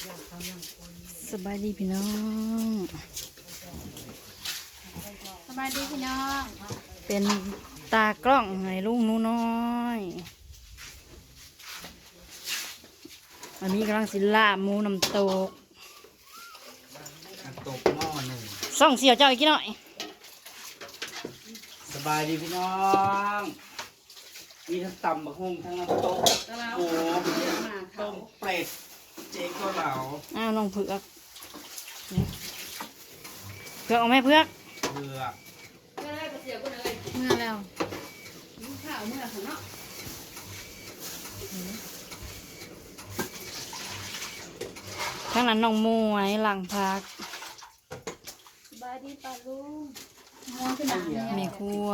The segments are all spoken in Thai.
สบายดีพี่น้อง สบายดีพี่น้อง เป็นตากล้องให้ลุงหนูน้อยอันนี้กำลังสิล่าหมูน้ำตกน้ำตกหม้อหนึ่งส่องเสียวเจ้าอีกหน่อย สบายดีพี่น้อง มีทั้งตำบักหุ่งทั้งน้ำตกโอ้โหต้มเป็ดเจ๊ก็เหลาอ้าวน้องเผือกนี่เผือกเอาไหมเผือกเบือกเมื่อแล้วข้างนั้นน้องมวยหลังพักสบายดีป่าลุงมองขึ้นหนังเนี่ยมีครัว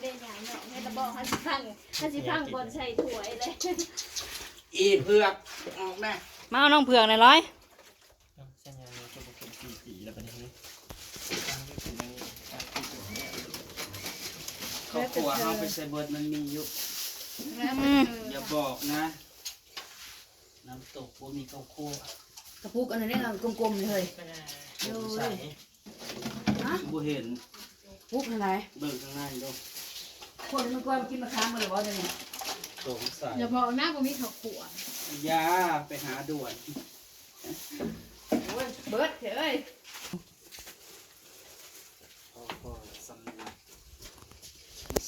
เด่นอย่างเนาะให้ตะบอกให้สิพังให้สิพังบนใส่ถ้วยเลย อีเผือกออกแน่มาเอาน้องเผือกหน่อยร้อยใช่ไงมันจะเป็นสีสีแล้วเป็นนี้ข้าวขัวเอาไปใส่เบิร์ดมันมีอยู่อืมอย่าบอกนะ น้ำตกว่ามีข้าวคั่วกระปุกอันนี้เรากลมๆเลยสงสัยบูเห็นปุกอะไรเบิ่งข้างในดูคนมันก็กินมะขามมาหรือว่าจะเนี่ย สงสัยอย่าบอกนะว่ามีข้าวขวดยาไปหาด่วนโอ้ยเบิร์ดเถอะเอ้ยพ่อพ่อสำนัก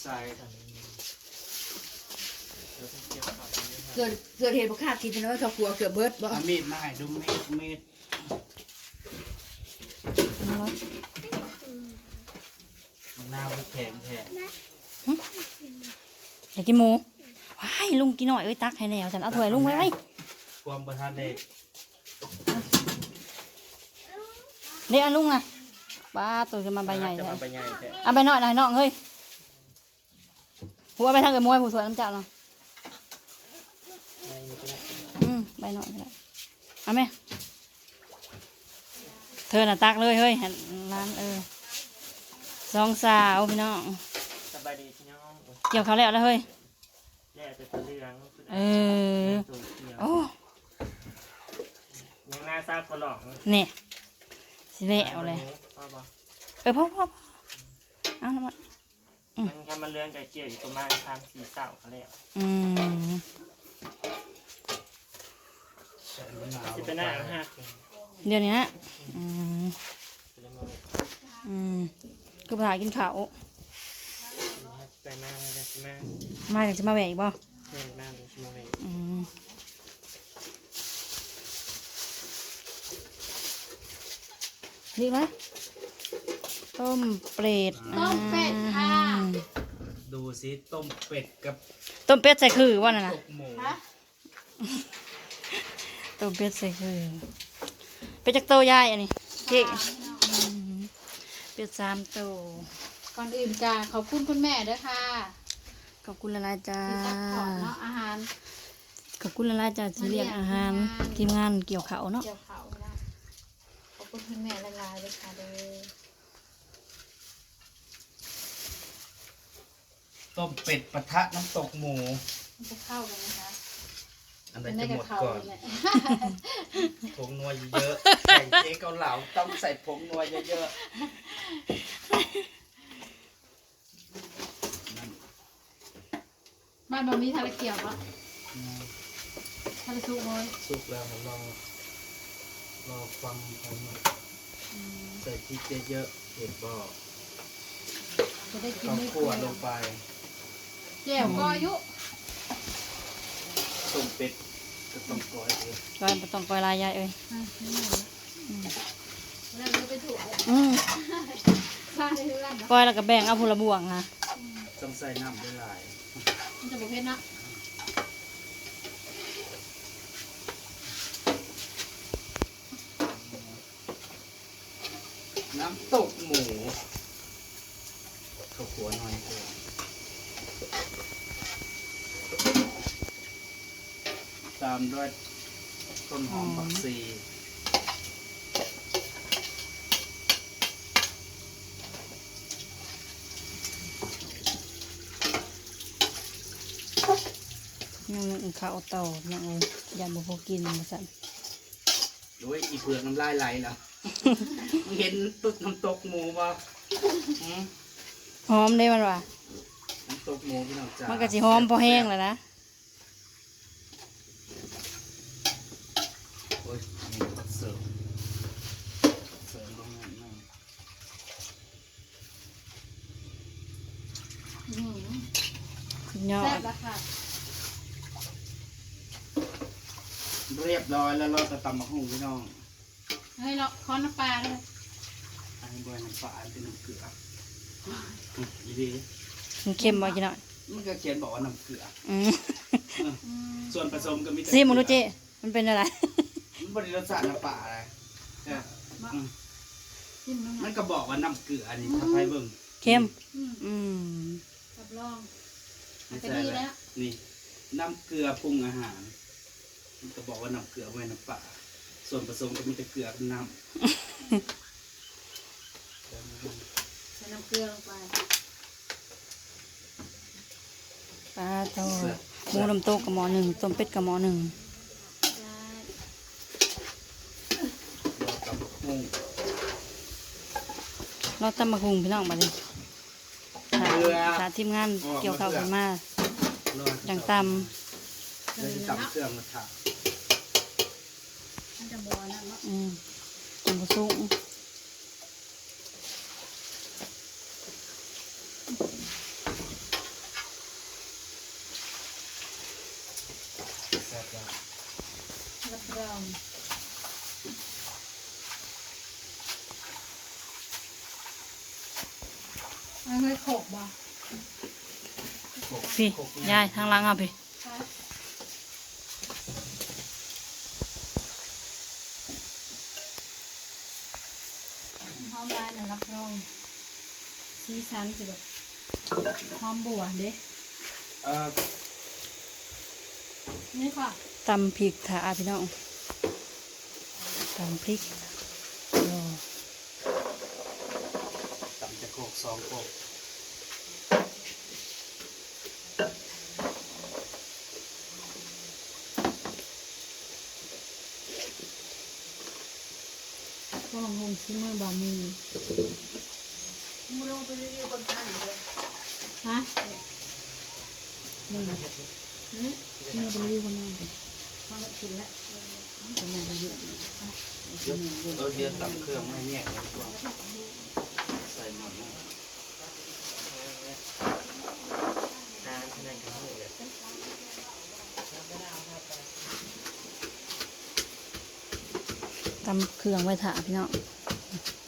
ใส่เกิดเกิดเหตุประคาดกินนะว่าเขากลัวเกิดเบิร์ดบ่เอามีดมาให้ดูมีดมีดมะนาวแข็งแท้อยากกินหมู ว้ายลุงกินหน่อยเอ้ยตักให้แล้วฉันเอาถ้วยลุงไว้ไว้ความประทานเด็กเดี๋ยวเอาลุงนะป้าตัวจะมาใบใหญ่จะเลยมาไปใหญ่แท้เอาไปหน่อยหน่อยน้องเฮ้ยหัวไปทางเกิดมวยผู้สวยน้ำเจ้าเนาะอืมใบหน่อยก็ได้เอาไหมเธอน่ะตักเลยเฮ้ยเห็นร้านเออสองสาวพี่น้องสบายดีพี่น้องเกี่ยวเขาวแล้วแล้วเฮ้ย แย่แต่ตัวเหลืองเออตัวเขียวโอ้ยังหน้าซาพอหลอกเนี่ยสิเละเอาเลยพ่อบอกเออพ่อพ่อพ่อเอาละมามันแค่มันเลื่อนไก่เกี่ยวอยู่ประมาณทางสีเสาเขาแล้วอืมใส่มะนาวจะเป็นหน้าหักเดี๋ยวนี้นะอืมอืมคือผ่ากินข้าวไป มาเลยมามาจากจะมาแหวกอีกบ่เล่นมาเลยชั่วโมงนี้อืมดีไหมต้มเปรตต้มเป็ดค่ะอืมดูสิต้มเป็ดกับต้มเป็ดใส่คือว่าน่ะตนะ กหมูต้มเป็ดใส่คือเป็ดจากโตยายอันนี้เจ๊อืมเป็ดสามโต ก่อนอื่นกาขอบคุณคุณแม่ด้วยค่ะขอบคุณละลายจ้าที่ตักขอเนาะอาหาร ขอบคุณละลายจ้าที่เลี้ยงอาหารทีมงานเกี่ยวเขาวเนาะเกี่ยวเขานะขอบคุณคุณแม่ละลายเลยค่ะเด้อต้มเป็ดปะทะน้ำตกหมูมันจะเข้ากันนะคะอันไหนมันได้จะหกับมดเขาก่อนเนี่ยผงนัวเยอะๆไก่เจ๊เกาเหลาต้องใส่ผงนัวเยอะๆนั่น บ้านบะมีทะเลเกี่ยวปะนะทะเลสุกเลยสุกแล้วรอรอฟังไปหมดใส่พริกเยอะๆเห็ดบอกจะได้กินข้าวไม่คั่วลงไปแจ่วก็อายุต้มเป็ดก็ต้องก้อยเลยก้อยบ่ต้องก้อยลายยายเอ้ยอะนี่แล้วเราไปถูกอืมข้าได้เรื่องนะก้อยแล้วก็แบ่งเอาผู้ละบ่วงค่ะ ต้องใส่น้ำด้วยหลายมันจะบอกเพชรนะน้ำตกหมูข้าวคั่วหน่อยเดียวตามด้วยต้นหอมผักชี ยังนึกข้าวเต่ายังไงยันบ่พอกินมาสั่นด้วยอีเผือกน้ำลายไหลแล้วมึงเห็นตึกน้ำตกหมูป่ะหืมหอมได้มันว่ะน้ำตกหมูพี่น้องจ้ามันก็สิหอมพอแห้งแล้วนะโอ้ยนี่เสิร์ฟเสิร์ฟลงมาหน่อยสุดยอแซ่ด บแล้วค่ะ เรียบร้อยแล้วเราจะตำมะฮุ่งพี่น้องเฮ้ยเราค้อนน้ำปลาเลยอันนี้บอยน้ำปลาอันเป็นน้ำเกลืออืมอีดีมันเค็มบ่กินหน่อยมันก็เขียนบอกว่าน้ำเกลืออืมส่วนผสมก็มีแต่ซิมึงดูเจมันเป็นอะไร มันบริรสชาติน้ำปลาอะไรเนี่ยอืมจิ้มน้ำมัมันนก็บอกว่าน้ำเกลืออันนี้ถ้าไปเบิ่งเค็ม อืมอืมรับรองไม่ก็ใช่ดีแล้แล้ววนี่น้ำเกลือปรุงอาหาร มันก็บอกว่าน้ำเกลือไว้น้ำปลาส่วนผสมก็มีแต่เกลือกับน้ำใส่น้ำเกลือลงไปปลาโตหมูน้ำตกกับหมอหนึ่งต้มเป็ดกับหมอหนึ่งได้แล้วกับหงเราตำมะฮุงพี่น้องมาเลยถ้าทีมงานเกี่ยวข้าวกันมารอจังตเดี๋ยวจะตำเครื่องมาถามันจะบ อืมจังบุสุงแซ่บแล้วรับรองเอาเฮ้ยขกบ่พี่ยายทางหล่างเอาพี่ หอมลายนะรับรองสีสันจะแบบหอมบัวเด้เอ่อนี่ค่ะตำพริกถาพี่น้องตำพริกรอตำจะโคกสองโคก ก็ลองลงซิมือบะหมี่มึงลงไปรีวิวคนทานเลยฮะนี่นะนี่เป็นรีวิวคนนั้นดิฟังแล้วกินแล้วเป็นยังไงเยอะเราเดี๋ยวตำเครื่องไม่แยกเลยดีกว่าใส่หมดนะ นานขนาดกันเลย ตำเครื่องไว้ถาพี่น้อง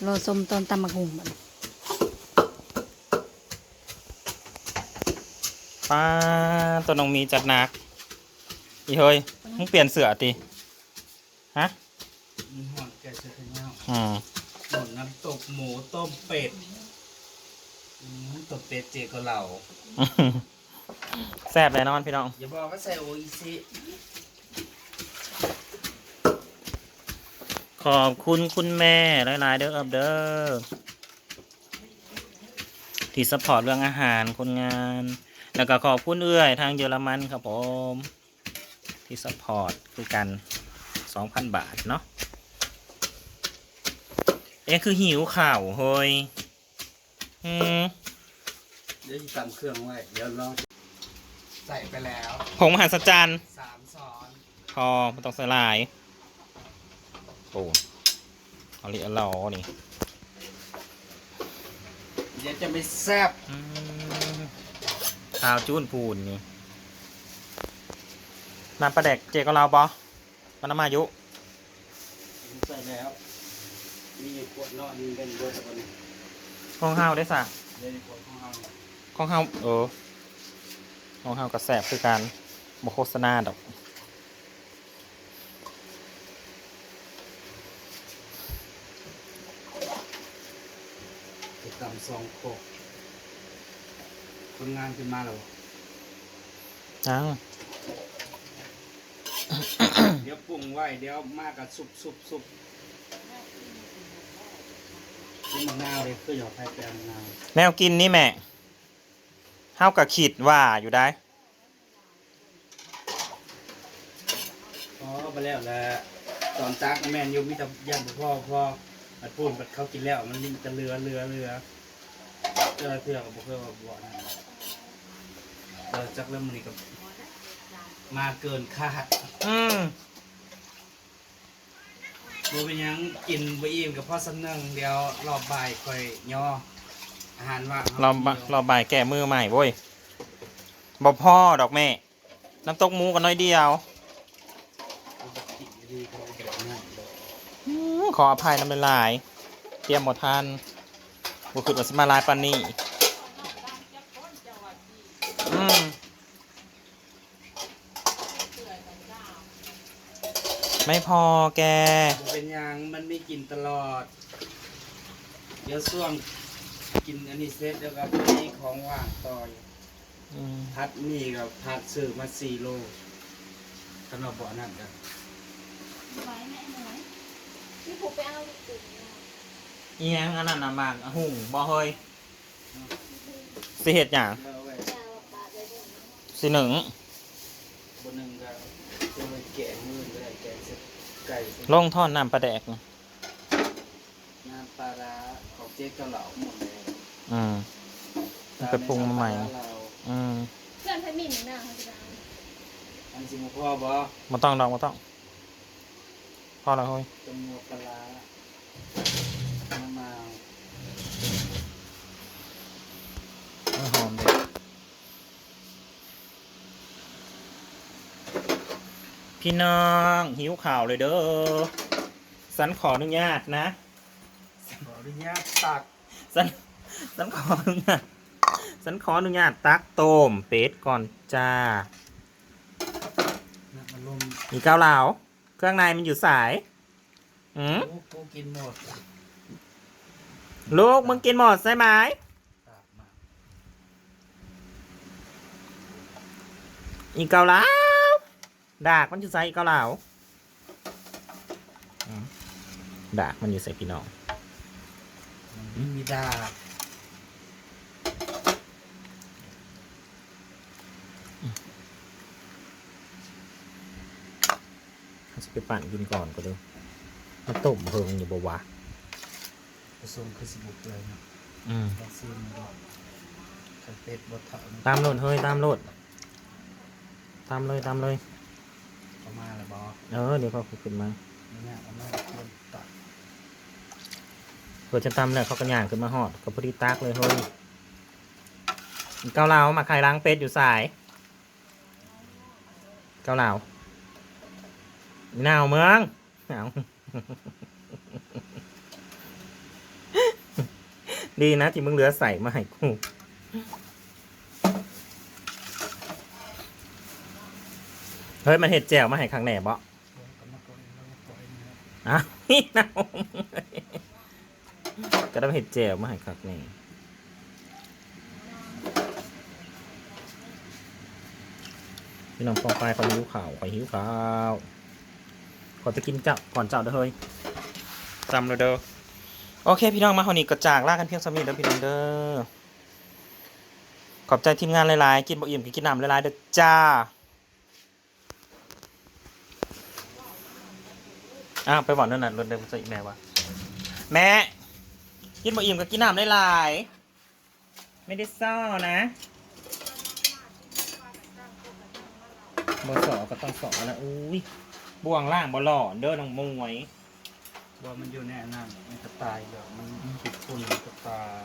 รอส้มตอนตำมะฮุงมันป้าตัวน้องมีจัดหนัก อีเฮ้ยมึงเปลี่ยนเสือติฮะมีหอดแกะเชือกเงาอืมหมดน้ำตกหมูต้มเป็ดอืมต้มเป็ดเจก็เหล่าแซ่บแน่นอนพี่น้อง อย่าบอกว่าใส่โออิซิ ขอบคุณคุณแม่หลายๆเด้อครับเด้อที่สปอร์ตเรื่องอาหารคนงาน แล้วก็ขอบคุณเอื้อยทางเยอรมันครับผม ที่สปอร์ตคือกัน 2,000 บาทเนาะเอ๊ะคือหิวข่าวเฮ้ยอืมเดี๋ยวจะตำเครื่องไว้ เดี๋ยวเราใส่ไปแล้วผงมหัศจรรย์สามซ้อน พอมันต้องสลาย โอ้เอาลิเอาเรานี่เดี๋ยวจะไม่แซ่บอืมข้าวจูนพูนนี่น้ำปลาแดกเจก็เราปะมันน้ำมายุใส่แล้ว มีอยู่ขวดนอกนี่เป็นเบอร์ตะวันของเฮาได้สะเดี๋ยวในขวดของเราเนี่ยของเฮาเออของเฮากระแสบคือการบโฆษณาดอก จะตำ สองโคกคนงานขึ้นมาแล้วอ้าวเดี๋ยวปรุงไว้ เดี๋ยวมากกับซุปซุปซุปนี่มะนาวเลยคือหยอดไข่แปลงมะนาวแนวกินนี่แม่เฮากะขีดว่าอยู่ได้อ๋อไปแล้วแหละตอนตักแม่นอยู่มีแต่ย่านบ่พ่อพ่อบัดพูนบัดเขากินแล้วมันมีแต่เรือเรือเรือ เรือเทื่อก็บ่เคยว่าบ่นั่นเออจักเริ่มอนี้ก็มาเกินคาดอืมบ่เป็นหยังกินบ่อิ่มกับพ่อสำนึงเดี๋ยวรอบบ่ายค่อยย่ออาหารว่างเราบะเราบ่ายแก้มือใหม่เว้ยบ่พ่อดอกแม่ น้ำตกหมูกันน้อยเดียวดีก็แบบนั้นอืมขออภัยน้ำลายๆเตรียมหมดทัน บุคือว่าสิมาลายปานนี้อืมไม่พอแก บ่เป็นหยังมันไม่กินตลอด เดี๋ยวช่วงกินอันนี้เสร็จแล้วก็มีของว่างต่ออยู่อืมพัดนี่กับพัดซื้อมาสี่โลสำหรับบ่อนั่นกันไว้แม่หน่อยนี่ผมไปเอาตึก อีหยังอันนั้นน่ะมากอะหุ่งบ่เฮยสิเฮ็ดหยังแล้วไว้ยาวปาดเลยสิหนึ่งบนหนึ่งก็จะไปแกะมือก็ได้แกะเสร็จไก่เสร็จลงท่อนน้ำปลาแดกนะน้ำปลาร้าของเจ๊เกาเหลาหมดเลยอืมมันไปปรุงมาใหม่ตในน้ำปลาร้าเราอืมเพื่อนพมินน่ะเขาจะอันสิมาพ่อบ่มาต้องดอกมาต้อง พอแล้วเฮ้ยจมูกปลาร้าน้ำมาว เอาหอมเด็ด พี่น้องหิวข่าวเลยเด้อสันขออนุญาตนะขออนุญาตตักสันสันขออนุญาตสันขออนุญาตตักต้มเป็ดก่อนจ้าน้ำมันลมมีเกาเหลาเครื่องในมันอยู่สายอืมโอ้กูกินหมดลูกมึงกินหมดใช่ไหมตักมาอีกเกาเหลา ดากมันอยู่ใส่อีกเกาเหลาอืมดากมันอยู่ใส่พี่น้องมันมีดาบเขาจะไปปั่นกินก่อนก็ดูมาต้มเพิงอยู่บ่วะผสมคือสิบุกเลยเนาะอืมลองซีมันดูไข่เป็ดบดเถาตามโลดเฮ้ยตามโลดตามเลยตามเลยเข้า มาแล้วบอเออเดี๋ยวเขาขึ้นมาเนี่ยเอามาควรตักเพื่อจะตามแล้วเขาก็ย่างขึ้นมาหอดก็พอดีตักเลยเฮ้ยอีเกาเหลามาไข่ล้างเป็ดอยู่สาย เกาเหลามีหนาวเมืองหนาวดีนะที่มึงเหลือใส่มาให้กู เฮ้ยมันเห็ดแจ่วมาให้ข้างแหนบบ่ก็มาก่อนแล้วก็ปล่อยนะครับอ้าวนี่หนาวก็ต้องเห็ดแจ่วมาให้ข้างนี่พี่น้องฟองไฟคอยหิวข่าวคอยหิวข่าวขอจะกินเจ้าก่อนเจ้าเด้อเฮ้ยจำเลยเด้อโอเค พี่น้องมาคนนี้ก็จากลากันเพียงสำนีเด้อพี่น้องเด้อขอบใจทีมงานหลายๆ กินบ่อิ่มกินน้ำหลายๆเด้อจ้า อ้าวไปบอกนั่นน่ะรถเดินจะอีกแม่วะแม่ กินบ่อิ่มก็กินน้ำหลายๆไม่ได้ซ่อนะบ่สอก็ต้องสอนะอุ้ยบ่วงล่างบ่หล่อเด้อน้องมวยว่ามันอยู่ในอันนั้นมันกระตายเดี๋ยวมันติดฝุ่นมันกระตาย